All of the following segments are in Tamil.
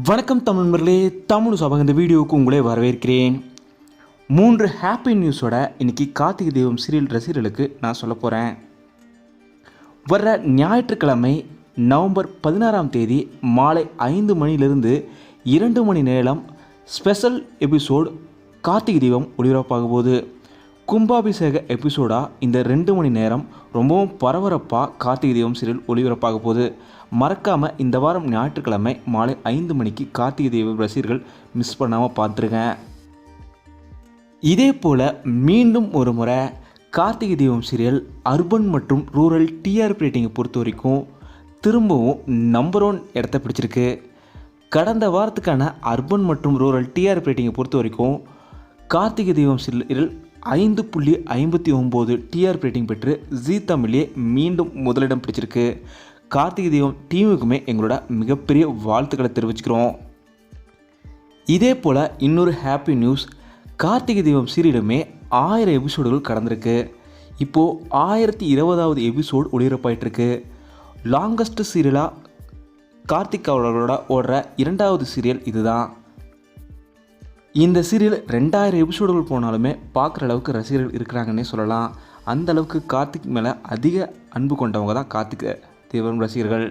வணக்கம் தமிழ் நண்பர்களே. தமிழ் சபக இந்த வீடியோவுக்கு உங்களே வரவேற்கிறேன். மூன்று ஹாப்பி நியூஸோட இன்னைக்கு கார்த்திகை தெய்வம் சீரியல் ரசிகர்களுக்கு நான் சொல்ல போகிறேன் வர்ற ஞாயிற்றுக்கிழமை நவம்பர் பதினாறாம் தேதி மாலை ஐந்து மணியிலிருந்து இரண்டு மணி நேரம் ஸ்பெஷல் எபிசோட் கார்த்திகை தீபம் ஒளிபரப்பாக போகுது. கும்பாபிஷேக எபிசோடாக இந்த ரெண்டு மணி நேரம் ரொம்பவும் பரபரப்பாக கார்த்திகை தீபம் சீரியல் ஒளிபரப்பாக போகுது. மறக்காமல் இந்த வாரம் ஞாயிற்றுக்கிழமை மாலை ஐந்து மணிக்கு கார்த்திகை தீபம் ரசிகர்கள் மிஸ் பண்ணாமல் பார்த்துருங்க. இதே போல் மீண்டும் ஒரு முறை கார்த்திகை தீபம் சீரியல் அர்பன் மற்றும் ரூரல் டிஆர்பி ரேட்டிங்கை பொறுத்த வரைக்கும் திரும்பவும் நம்பர் ஒன் இடத்த பிடிச்சிருக்கு. கடந்த வாரத்துக்கான அர்பன் மற்றும் ரூரல் டிஆர்பி ரேட்டிங்கை பொறுத்த வரைக்கும் கார்த்திகை தீபம் சீரியல் ஐந்து புள்ளி ஐம்பத்தி ஒம்பது டிஆர்பி ரேட்டிங் பெற்று ஜீ தமிழே மீண்டும் முதலிடம் பிடிச்சிருக்கு. கார்த்திகை தீபம் டீமுக்குமே எங்களோட மிகப்பெரிய வாழ்த்துக்களை தெரிவிச்சுக்கிறோம். இதே போல் இன்னொரு ஹாப்பி நியூஸ் கார்த்திகை தீபம் சீரியலுமே ஆயிரம் எபிசோடுகள் கடந்திருக்கு. இப்போது ஆயிரத்தி இருபதாவது எபிசோடு ஒளிபரப்பாயிட்டிருக்கு. லாங்கஸ்ட் சீரியலாக கார்த்திக் அவர்களோட ஓடுற இரண்டாவது சீரியல் இதுதான். இந்த சீரியல் ரெண்டாயிரம் எபிசோடுகள் போனாலுமே பார்க்குற அளவுக்கு ரசிகர்கள் இருக்கிறாங்கன்னே சொல்லலாம். அந்த அளவுக்கு கார்த்திக் மேலே அதிக அன்பு கொண்டவங்க தான் கார்த்திக் தீவிரம் ரசிகர்கள்.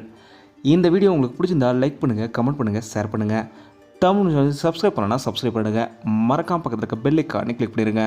இந்த வீடியோ உங்களுக்கு பிடிச்சிருந்தா லைக் பண்ணுங்கள் கமெண்ட் பண்ணுங்கள் ஷேர் பண்ணுங்கள் தமிழ் சப்ஸ்கிரைப் பண்ணலன்னா சப்ஸ்கிரைப் பண்ணுங்கள் மறக்காம பக்கத்தில் இருக்க பெல் ஐக்கானே கிளிக் பண்ணிடுங்க